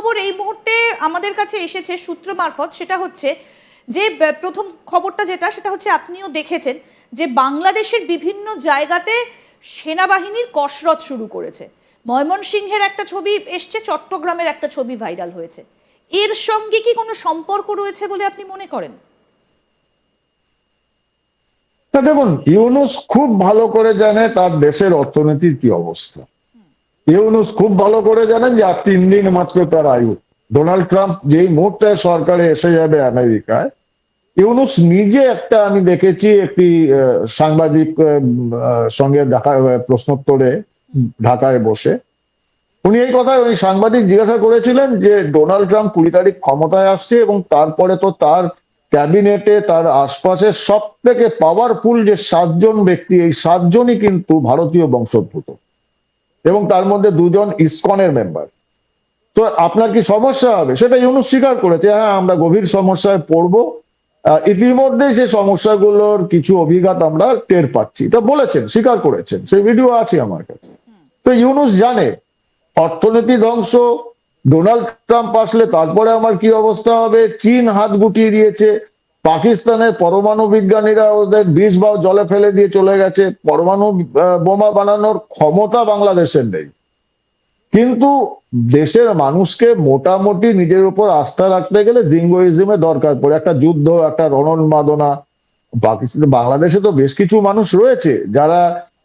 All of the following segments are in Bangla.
খবর এই মুহূর্তে আমাদের কাছে এসেছে সূত্র মারফত, সেটা হচ্ছে যে প্রথম খবরটা যেটা, সেটা হচ্ছে আপনিও দেখেছেন যে, বাংলাদেশের বিভিন্ন জায়গাতে সেনাবাহিনীর কসরত শুরু করেছে। ময়মনসিংহের একটা ছবি এসছে, চট্টগ্রামের একটা ছবি ভাইরাল হয়েছে। এর সঙ্গে কি কোনো সম্পর্ক রয়েছে বলে আপনি মনে করেন? দেখুন, ইউনুস খুব ভালো করে জানে তার দেশের অর্থনীতির কি অবস্থা। ইউনুস খুব ভালো করে জানেন যে, আর তিন দিন মাত্র তার আয়ু। ডোনাল্ড ট্রাম্প যেই মুহূর্তে সরকারে এসে যাবে আমেরিকায়, ইউনুস নিজে একটা আমি দেখেছি একটি সাংবাদিক সঙ্গে দেখা প্রশ্নোত্তরে ঢাকায় বসে। উনি এই কথা উনি সাংবাদিক জিজ্ঞাসা করেছিলেন যে, ডোনাল্ড ট্রাম্প কুড়ি তারিখ ক্ষমতায় আসছে এবং তারপরে তো তার ক্যাবিনেটে, তার আশপাশে সব থেকে পাওয়ারফুল যে সাতজন ব্যক্তি, এই সাতজনই কিন্তু ভারতীয় বংশোদ্ভূত। এবং তার মধ্যে দুজন ইসকনের মেম্বার তো আপনার কি সমস্যা হবে? সেটা ইউনুস স্বীকার করেছে হ্যাঁ আমরা গভীর সমস্যায় পড়ব। ইতিমধ্যে সেই সমস্যাগুলোর কিছু অভিজ্ঞতা আমরা টের পাচ্ছি। এটা বলেছেন স্বীকার করেছেন। সেই ভিডিও আছে আমার কাছে। তো ইউনুস জানে অর্থনীতি ধ্বংস ডোনাল্ড ট্রাম্প আসলে তারপরে আমার কি অবস্থা হবে? চীন হাত গুটিয়ে দিয়েছে পাকিস্তানের পরমাণু বিজ্ঞানীরা ওদের বিষ বা জলে ফেলে দিয়ে চলে গেছে। পরমাণু বোমা বানানোর ক্ষমতা বাংলাদেশের নেই। কিন্তু দেশের মানুষকে মোটামুটি নিজের উপর আস্থা রাখতে গেলে জিঙ্গোইজমে দরকার পড়ে। একটা যুদ্ধ, একটা রণোন্মাদনা। পাকিস্তান, বাংলাদেশে তো বেশ কিছু মানুষ রয়েছে যারা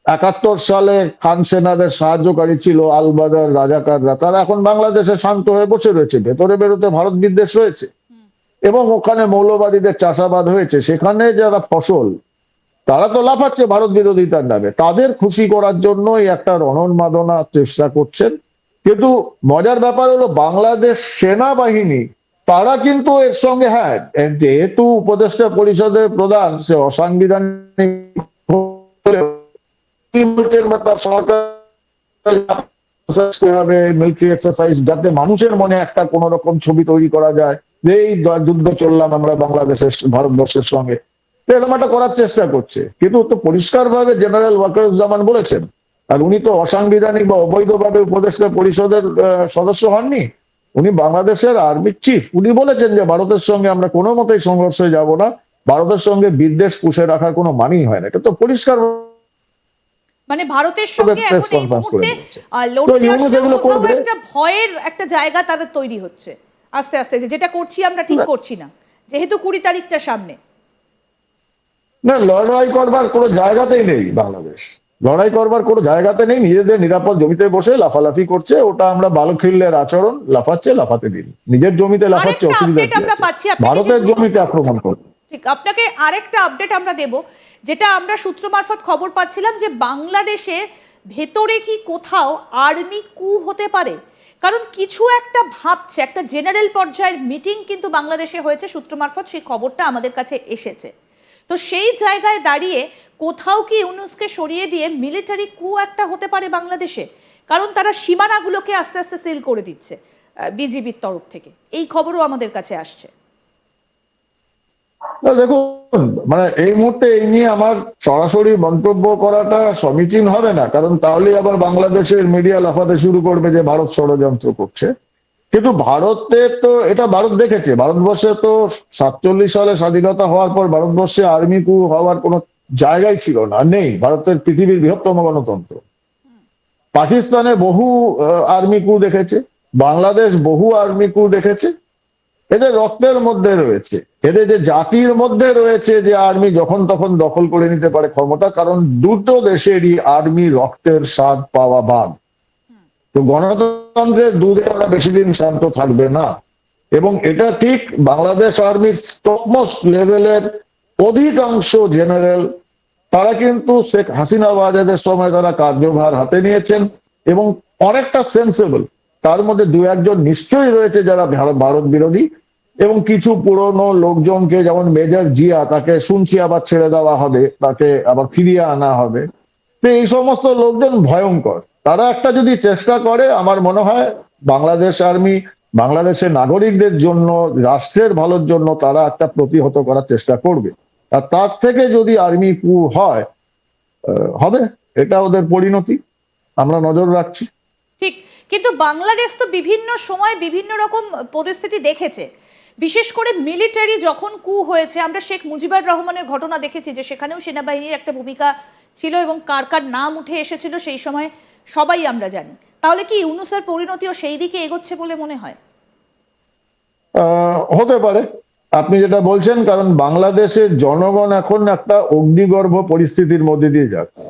একাত্তর সালে খান সেনাদের সাহায্যকারী ছিল আলবাদার রাজাকাররা। তারা এখন বাংলাদেশে শান্ত হয়ে বসে রয়েছে। ভেতরে বেরোতে ভারত বিদ্বেষ রয়েছে। এবং ওখানে মৌলবাদীদের চাষাবাদ হয়েছে, সেখানে যারা ফসল, তারা তো লাফাচ্ছে ভারত বিরোধিতার নামে। তাদের খুশি করার জন্যই একটা রণোন্মাদনা চেষ্টা করছেন। কিন্তু মজার ব্যাপার হলো, বাংলাদেশ সেনাবাহিনী, তারা কিন্তু এর সঙ্গে হ্যাঁ যেহেতু উপদেষ্টা পরিষদের প্রধান, সে অসাংবিধানিক সরকার যাতে মানুষের মনে একটা কোন রকম ছবি তৈরি করা যায়। যে এই যুদ্ধ চললাম আমরা বাংলাদেশের ভারতবর্ষের সঙ্গে এরকম একটা করার চেষ্টা করছে। কিন্তু তো পরিষ্কার ভাবে জেনারেল ওয়াকারুজ্জামান বলেছেন। আর উনি তো অসাংবিধানিক বা অবৈধভাবে উপদেষ্টা পরিষদের সদস্য হননি। উনি বাংলাদেশের আর্মির চিফ। উনি বলেছেন যে ভারতের সঙ্গে আমরা কোনো মতেই সংঘর্ষে যাব না। ভারতের সঙ্গে বিদ্বেষ পুষে রাখার কোনো মানেই হয় না। এটা তো পরিষ্কার মানে ভারতের সঙ্গে এখন এই মুহূর্তে লড়তে। একটা ভয়ের একটা জায়গা তাদের তৈরি হচ্ছে। আস্তে আস্তে যে যেটা করছি আমরা ঠিক করছি না। যেহেতু কুড়ি তারিখটা সামনে। না লড়াই করবার কোনো জায়গাতেই নেই বাংলাদেশ। লড়াই করবার কোনো জায়গাতে নেই নিজেদের নিরাপদ জমিতে বসে লাফালাফি করছে ওটা আমরা বালখিল্যের আচরণ লাফাচ্ছে লাফাতে দিন। নিজের জমিতে লাফাচ্ছে অসুবিধা ভারতের জমিতে আক্রমণ করবে ঠিক আপনাকে আরেকটা আপডেট আমরা দেব যেটা আমরা সূত্র মারফত খবর পাচ্ছিলাম যে বাংলাদেশে ভেতরে কি কোথাও আর্মি কু হতে পারে? কারণ কিছু একটা ভাবছে একটা জেনারেল পর্যায়ের মিটিং কিন্তু বাংলাদেশে হয়েছে সূত্র মারফত সেই খবরটা আমাদের কাছে এসেছে। তো সেই জায়গায় দাঁড়িয়ে কোথাও কি ইউনুসকে সরিয়ে দিয়ে মিলিটারি কু একটা হতে পারে বাংলাদেশে? কারণ তারা সীমানাগুলোকে আস্তে আস্তে সিল করে দিচ্ছে বিজিবির তরফ থেকে। এই খবরও আমাদের কাছে আসছে। না, দেখুন মানে এই মুহূর্তে এই নিয়ে আমার সরাসরি মন্তব্য করাটা সমীচীন হবে না, কারণ তাহলে আবার বাংলাদেশের মিডিয়া লাফাতে শুরু করবে যে ভারত ষড়যন্ত্র করছে। কিন্তু ভারতে তো, এটা ভারত দেখেছে, ভারতবর্ষে তো সাতচল্লিশ সালে স্বাধীনতা হওয়ার পর ভারতবর্ষে আর্মি কু হওয়ার কোনো জায়গাই ছিল না নেই, ভারতের পৃথিবীর বৃহত্তম গণতন্ত্র। পাকিস্তানে বহু আর্মি কু দেখেছে, বাংলাদেশ বহু আর্মি কু দেখেছে এদের রক্তের মধ্যে রয়েছে। এদের যে জাতির মধ্যে রয়েছে যে আর্মি যখন তখন দখল করে নিতে পারে ক্ষমতা, কারণ দুটো দেশেরই আর্মি রক্তের স্বাদ পাওয়া বাদ। তো গণতন্ত্রের দুধে ওরা বেশি দিন শান্ত থাকবে না। এবং এটা ঠিক বাংলাদেশ আর্মির টপমোস্ট লেভেলের অধিকাংশ জেনারেল, তারা কিন্তু শেখ হাসিনা বাজাদের সময় তারা কার্যভার হাতে নিয়েছেন এবং অনেকটা সেন্সেবল তার মধ্যে দু একজন নিশ্চয়ই রয়েছে যারা ভারত বিরোধী এবং কিছু পুরনো লোকজনকে, যেমন মেজর জিয়া, তাকে শুনছি আবার ছেড়ে দেওয়া হবে, তাকে আবার ফিরিয়ে আনা হবে। তো এই সমস্ত লোকজন ভয়ঙ্কর। তারা একটা যদি চেষ্টা করে, আমার মনে হয় বাংলাদেশ আর্মি, বাংলাদেশের নাগরিকদের জন্য, রাষ্ট্রের ভালোর জন্য তারা একটা প্রতিহত করার চেষ্টা করবে। আর তার থেকে যদি আর্মি কু হয় হবে? এটা ওদের পরিণতি। আমরা নজর রাখছি। ঠিক। কিন্তু বাংলাদেশ তো বিভিন্ন সময় বিভিন্ন রকম পরিস্থিতি দেখেছে। বিশেষ করে মিলিটারি যখন কু হয়েছে, আমরা শেখ মুজিবুর রহমানের ঘটনা দেখেছি যে সেখানেও সেনাবাহিনীর একটা ভূমিকা ছিল এবং কার কার নাম উঠে এসেছিল সেই সময় সবাই আমরা জানি। তাহলে কি ইউনুসের পরিণতিও সেই দিকে এগোচ্ছে বলে মনে হয়? হতে পারে। আপনি যেটা বলছেন, কারণ বাংলাদেশের জনগণ এখন একটা অগ্নিগর্ভ পরিস্থিতির মধ্যে দিয়ে যাচ্ছে।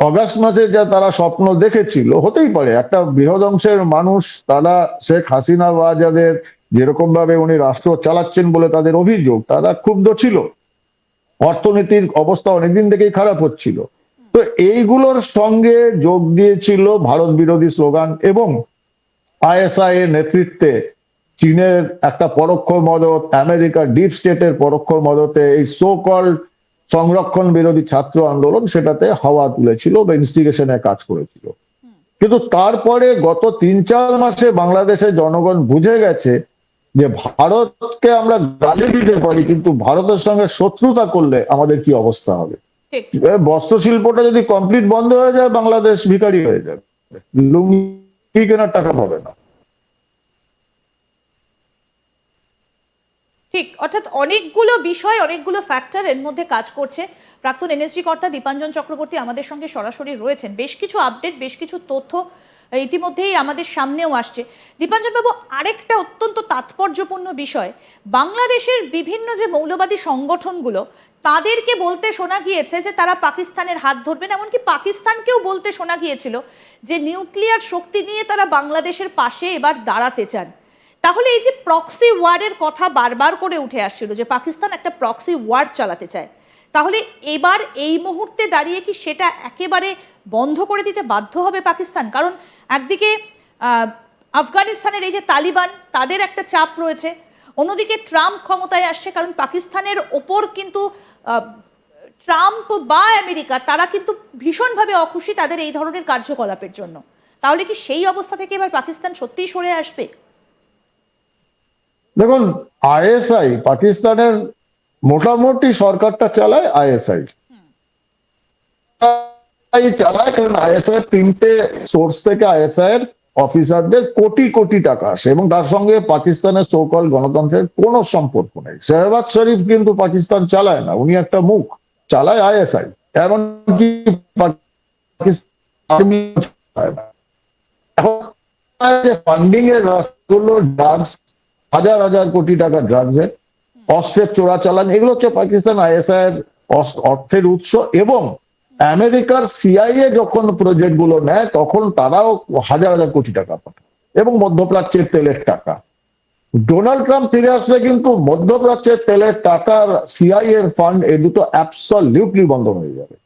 অগাস্ট মাসে যা তারা স্বপ্ন দেখেছিল, হতেই পারে। একটা বৃহৎ অংশের মানুষ, তারা শেখ হাসিনা বা যাদের যেরকম ভাবে উনি রাষ্ট্র চালাচ্ছেন বলে তাদের অভিযোগ, তারা ক্ষুব্ধ ছিল। অর্থনীতির অবস্থা অনেকদিন থেকেই খারাপ হচ্ছিল। তো এইগুলোর সঙ্গে যোগ দিয়েছিল ভারত বিরোধী স্লোগান এবং আইএসআই এর নেতৃত্বে চীনের একটা পরোক্ষ মদত, আমেরিকার ডিপ স্টেটের পরোক্ষ মদতে এই সো কল্ড সংরক্ষণ বিরোধী ছাত্র আন্দোলন সেটাতে হাওয়া তুলেছিল বা ইনস্টিগেশনে কাজ করেছিল। কিন্তু তারপরে গত তিন চার মাসে বাংলাদেশের জনগণ বুঝে গেছে যে ভারতকে আমরা গালি দিতে পারি কিন্তু ভারতের সঙ্গে শত্রুতা করলে আমাদের কি অবস্থা হবে? বস্ত্র শিল্পটা যদি কমপ্লিট বন্ধ হয়ে যায় বাংলাদেশ ভিখারি হয়ে যাবে। লুঙ্গি কেনার টাকা পাবে না। ঠিক, অর্থাৎ অনেকগুলো বিষয়, অনেকগুলো ফ্যাক্টর এর মধ্যে কাজ করছে। প্রাক্তন এনএসজি কর্তা দীপাঞ্জন চক্রবর্তী আমাদের সঙ্গে সরাসরি রয়েছেন। বেশ কিছু আপডেট বেশ কিছু তথ্য ইতিমধ্যেই আমাদের সামনেও আসছে। দীপাঞ্জন বাবু আরেকটা অত্যন্ত তাৎপর্যপূর্ণ বিষয়, বাংলাদেশের বিভিন্ন যে মৌলবাদী সংগঠনগুলো, তাদেরকে বলতে শোনা গিয়েছে যে তারা পাকিস্তানের হাত ধরবেন, এমনকি পাকিস্তানকেও বলতে শোনা গিয়েছিল যে নিউক্লিয়ার শক্তি নিয়ে তারা বাংলাদেশের পাশে এবার দাঁড়াতে চান। তাহলে এই যে প্রক্সি ওয়ারের কথা বারবার করে উঠে আসছিল যে পাকিস্তান একটা প্রক্সি ওয়ার চালাতে চায়, তাহলে এবার এই মুহূর্তে দাঁড়িয়ে কি সেটা একেবারে বন্ধ করে দিতে বাধ্য হবে পাকিস্তান? কারণ একদিকে আফগানিস্তানের এই যে তালিবান, তাদের একটা চাপ রয়েছে। অন্যদিকে ট্রাম্প ক্ষমতায় আসছে কারণ পাকিস্তানের ওপর কিন্তু ট্রাম্প বা আমেরিকা, তারা কিন্তু ভীষণভাবে অখুশি তাদের এই ধরনের কার্যকলাপের জন্য। তাহলে কি সেই অবস্থা থেকে এবার পাকিস্তান সত্যিই সরে আসবে? দেখুন আইএসআই পাকিস্তানের মোটামুটি সরকারটা চালায় আইএসআই চালায়, কারণ আইএসআই তিনটে সোর্স থেকে আইএসআই এর অফিসারদের কোটি কোটি টাকা আসে, এবং তার সঙ্গে পাকিস্তানের সোকল গণতন্ত্রের কোনো সম্পর্ক নেই। শেহবাজ শরীফ কিন্তু পাকিস্তান চালায় না, উনি একটা মুখ, চালায় আইএসআই এমনকি ফান্ডিং এর রাস্তাগুলো ড্রাগস হাজার হাজার কোটি টাকা ড্রাগসের অস্ত্রের চোরাচালান, এগুলো হচ্ছে পাকিস্তান আইএসআই এর অর্থের উৎস এবং আমেরিকার সিআইএ যখন প্রজেক্টগুলো নেয়, তখন তারাও হাজার হাজার কোটি টাকা পাঠায় এবং মধ্যপ্রাচ্যের তেলের টাকা। ডোনাল্ড ট্রাম্প ফিরে আসলে কিন্তু মধ্যপ্রাচ্যের তেলের টাকার সিআইএ এর ফান্ড এই দুটো অ্যাবসলিউটলি বন্ধ হয়ে যাবে।